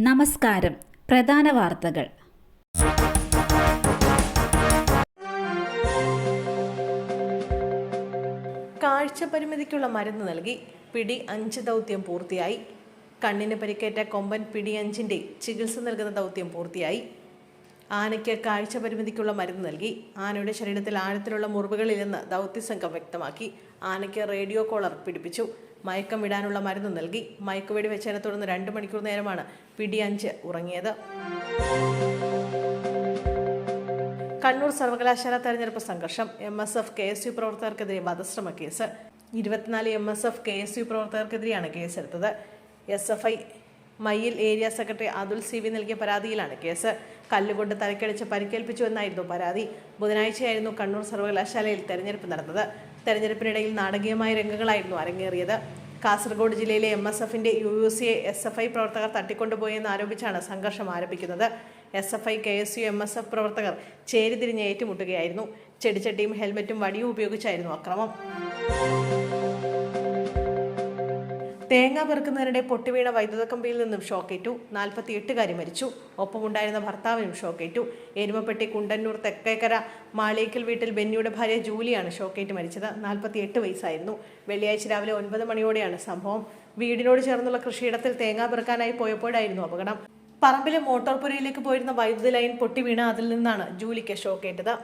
നമസ്കാരം. പ്രധാന വാർത്തകൾ. കാഴ്ച പരിമിതിക്കുള്ള മരുന്ന് നൽകി പിടി അഞ്ച് ദൗത്യം പൂർത്തിയായി. കണ്ണിന് പരിക്കേറ്റ കൊമ്പൻ പിടി അഞ്ചിന്റെ ചികിത്സ നൽകുന്ന ദൗത്യം പൂർത്തിയായി. ആനയ്ക്ക് കാഴ്ച പരിമിതിക്കുള്ള മരുന്ന് നൽകി. ആനയുടെ ശരീരത്തിൽ ആഴത്തിലുള്ള മുറിവുകളില്ലെന്ന് ദൗത്യസംഘം വ്യക്തമാക്കി. ആനയ്ക്ക് റേഡിയോ കോളർ പിടിപ്പിച്ചു. മയക്കം വിടാനുള്ള മരുന്ന് നൽകി. മയക്കുവെടി വെച്ചതിനെ തുടർന്ന് രണ്ട് മണിക്കൂർ നേരമാണ് പിടി അഞ്ച് ഉറങ്ങിയത്. കണ്ണൂർ സർവകലാശാല തെരഞ്ഞെടുപ്പ് സംഘർഷം. M S F K S U പ്രവർത്തകർക്കെതിരെ വധശ്രമ കേസ്. ഇരുപത്തിനാല് M S F K S U പ്രവർത്തകർക്കെതിരെയാണ് കേസെടുത്തത്. S F I Mayyil area secretary Athul C V നൽകിയ പരാതിയിലാണ് കേസ്. കല്ലുകൊണ്ട് തലക്കടിച്ച് പരിക്കേൽപ്പിച്ചു എന്നായിരുന്നു പരാതി. ബുധനാഴ്ചയായിരുന്നു കണ്ണൂർ സർവകലാശാലയിൽ തെരഞ്ഞെടുപ്പ് നടന്നത്. തെരഞ്ഞെടുപ്പിനിടയിൽ നാടകീയമായ രംഗങ്ങളായിരുന്നു അരങ്ങേറിയത്. കാസർഗോഡ് ജില്ലയിലെ എം എസ് എഫിന്റെ U U C S F I പ്രവർത്തകർ തട്ടിക്കൊണ്ടുപോയെന്ന് ആരോപിച്ചാണ് സംഘർഷം ആരംഭിക്കുന്നത്. S F I K S U M S F പ്രവർത്തകർ ചേരിതിരിഞ്ഞ് ഏറ്റുമുട്ടുകയായിരുന്നു. ചെടിച്ചട്ടിയും ഹെൽമറ്റും വടിയും ഉപയോഗിച്ചായിരുന്നു അക്രമം. തേങ്ങ പെറുക്കുന്നതിനിടെ പൊട്ടിവീണ വൈദ്യുത കമ്പിയിൽ നിന്നും ഷോക്കേറ്റു. നാൽപ്പത്തി എട്ടുകാരി മരിച്ചു. ഒപ്പമുണ്ടായിരുന്ന ഭർത്താവിനും ഷോക്കേറ്റു. എരുമപ്പെട്ടി കുണ്ടന്നൂർ തെക്കേക്കര മാളേക്കൽ വീട്ടിൽ ബെന്നിയുടെ ഭാര്യ ജൂലിയാണ് ഷോക്കേറ്റ് മരിച്ചത്. നാൽപ്പത്തി എട്ട് വയസ്സായിരുന്നു. വെള്ളിയാഴ്ച രാവിലെ ഒൻപത് മണിയോടെയാണ് സംഭവം. വീടിനോട് ചേർന്നുള്ള കൃഷിയിടത്തിൽ തേങ്ങ പെറുക്കാനായി പോയപ്പോഴായിരുന്നു അപകടം. പറമ്പിലെ മോട്ടോർ പുരയിലേക്ക് പോയിരുന്ന വൈദ്യുതി ലൈൻ പൊട്ടി വീണ അതിൽ നിന്നാണ് ജൂലിക്ക് ഷോക്കേറ്റത്.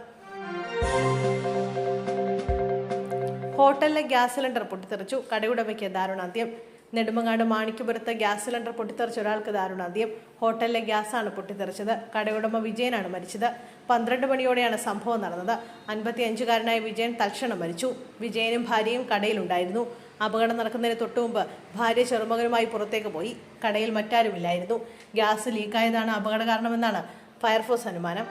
ഹോട്ടലിലെ ഗ്യാസ് സിലിണ്ടർ പൊട്ടിത്തെറിച്ചു. കടയുടമയ്ക്ക് ദാരുണാന്ത്യം. നെടുമങ്ങാട് മാണിക്കപുരത്ത് ഗ്യാസ് സിലിണ്ടർ പൊട്ടിത്തെറിച്ച ഒരാൾക്ക് ദാരുണാന്ത്യം ഹോട്ടലിലെ ഗ്യാസാണ് പൊട്ടിത്തെറിച്ചത്. കടയുടമ വിജയനാണ് മരിച്ചത്. പന്ത്രണ്ട് മണിയോടെയാണ് സംഭവം നടന്നത്. അൻപത്തിയഞ്ചുകാരനായ വിജയൻ തൽക്ഷണം മരിച്ചു. വിജയനും ഭാര്യയും കടയിലുണ്ടായിരുന്നു. അപകടം നടക്കുന്നതിന് തൊട്ടുമുമ്പ് ഭാര്യ ചെറുമകനുമായി പുറത്തേക്ക് പോയി. കടയിൽ മറ്റാരുമില്ലായിരുന്നു. ഗ്യാസ് ലീക്കായതാണ് അപകട കാരണമെന്നാണ് ഫയർഫോഴ്സ് അനുമാനം.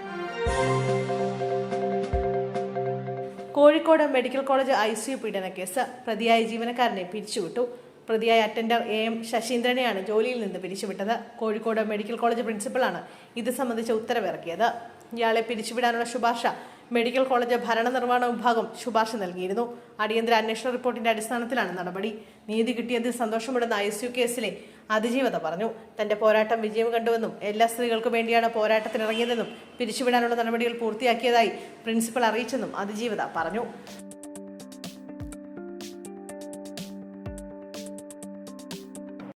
Kozhikode medical college I C U case. പ്രതിയായ ജീവനക്കാരനെ പിരിച്ചുവിട്ടു. പ്രതിയായ അറ്റൻഡർ എ എം ശശീന്ദ്രനെയാണ് ജോലിയിൽ നിന്ന് പിരിച്ചുവിട്ടത്. കോഴിക്കോട് മെഡിക്കൽ കോളേജ് പ്രിൻസിപ്പളാണ് ഇത് സംബന്ധിച്ച ഉത്തരവിറക്കിയത്. ഇയാളെ പിരിച്ചുവിടാനുള്ള ശുപാർശ മെഡിക്കൽ കോളേജ് ഭരണനിർവഹണ വിഭാഗം ശുപാർശ നൽകിയിരുന്നു. അടിയന്തര അന്വേഷണ റിപ്പോർട്ടിന്റെ അടിസ്ഥാനത്തിലാണ് നടപടി. നീതി കിട്ടിയതിൽ സന്തോഷമുണ്ടെന്ന് ഐ സി യു കേസിലെ അതിജീവത പറഞ്ഞു. തന്റെ പോരാട്ടം വിജയം കണ്ടുവെന്നും എല്ലാ സ്ത്രീകൾക്കും വേണ്ടിയാണ് പോരാട്ടത്തിനിറങ്ങിയതെന്നും പിരിച്ചുവിടാനുള്ള നടപടികൾ പൂർത്തിയാക്കിയതായി പ്രിൻസിപ്പൽ അറിയിച്ചെന്നും അതിജീവത പറഞ്ഞു.